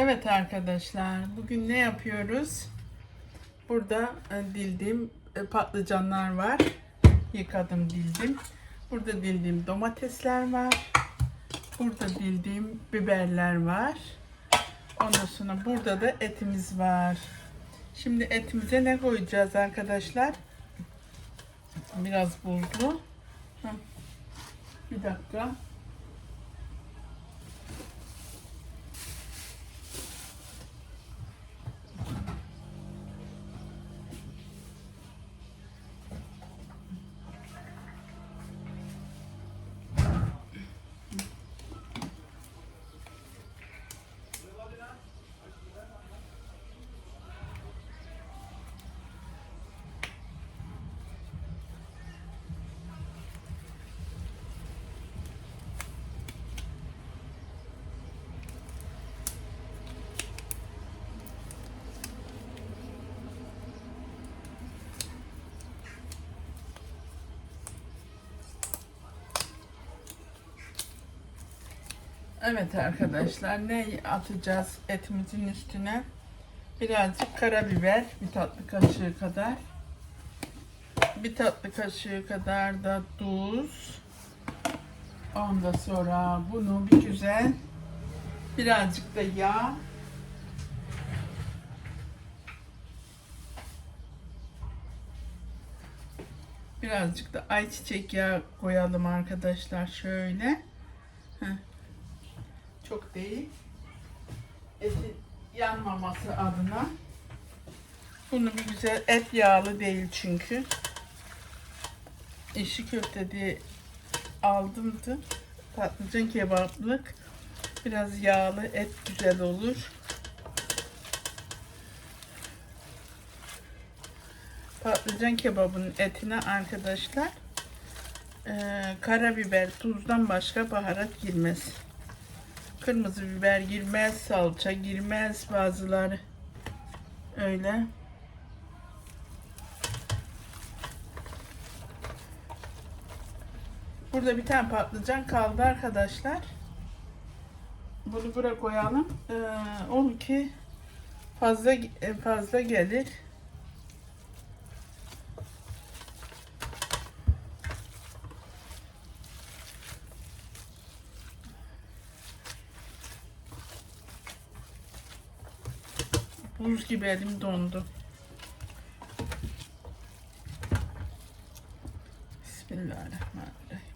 Evet arkadaşlar, bugün ne yapıyoruz? Burada e, dildiğim e, patlıcanlar var. Yıkadım, dildim. Burada dildiğim domatesler var. Burada dildiğim biberler var. Ondan sonra burada da etimiz var. Şimdi etimize ne koyacağız arkadaşlar? Biraz buzlu. Bir dakika. Evet arkadaşlar ne atacağız etimizin üstüne? Birazcık karabiber, bir tatlı kaşığı kadar. Bir tatlı kaşığı kadar da tuz. Ondan sonra bunu bir güzel birazcık da yağ. Birazcık da ayçiçek yağı koyalım arkadaşlar şöyle. Heh. Değil. Etin yanmaması adına. Bunu bir güzel et yağlı değil çünkü. İşi köfte diye aldımdı. Patlıcan kebaplık. Biraz yağlı et güzel olur. Patlıcan kebabının etine arkadaşlar eee karabiber, tuzdan başka baharat girmez. Kırmızı biber girmez, salça girmez bazıları. Öyle. Burada bir tane patlıcan kaldı arkadaşlar. Bunu buraya koyalım. Ee, olur ki fazla fazla gelir. Buz gibi elim dondu. Bismillahirrahmanirrahim.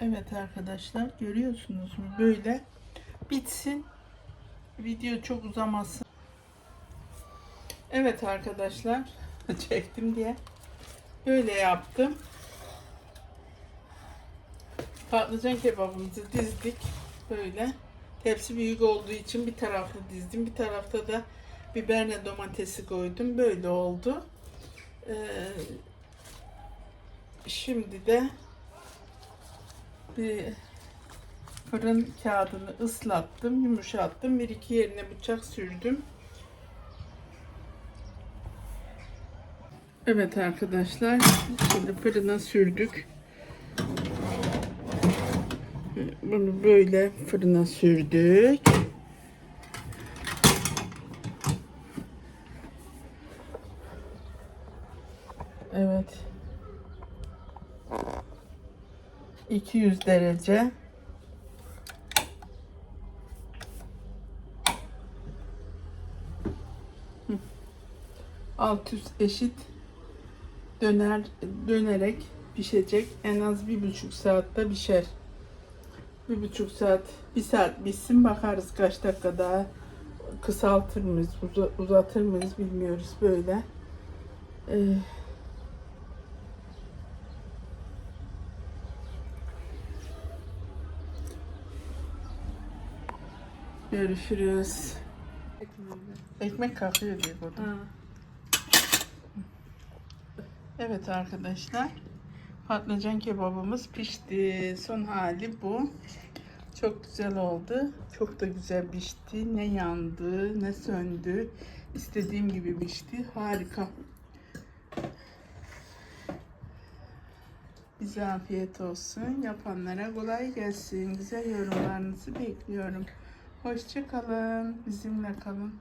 Evet arkadaşlar görüyorsunuz mu? Böyle bitsin. Video çok uzamasın. Evet arkadaşlar çektim diye. Böyle yaptım. Patlıcan kebabımızı dizdik. Böyle. Tepsi büyük olduğu için bir taraflı dizdim. Bir tarafta da biberle domatesi koydum. Böyle oldu. Ee, şimdi de bir fırın kağıdını ıslattım, yumuşattım. Bir iki yerine bıçak sürdüm. Evet arkadaşlar, şimdi fırına sürdük. Bunu böyle fırına sürdük. Evet. 200 derece. Alt üst eşit döner dönerek pişecek. En az bir buçuk saatte pişer. Bir buçuk saat, bir saat bitsin bakarız kaç dakika daha kısaltır mıyız, uza- uzatır mıyız bilmiyoruz böyle. Ee, görüşürüz. Ekmek kalkıyor diye burada. Evet arkadaşlar. Patlıcan kebabımız pişti. Son hali bu. Çok güzel oldu. Çok da güzel pişti. Ne yandı, ne söndü. İstediğim gibi pişti. Harika. Bize afiyet olsun. Yapanlara kolay gelsin. Güzel yorumlarınızı bekliyorum. Hoşça kalın. Bizimle kalın.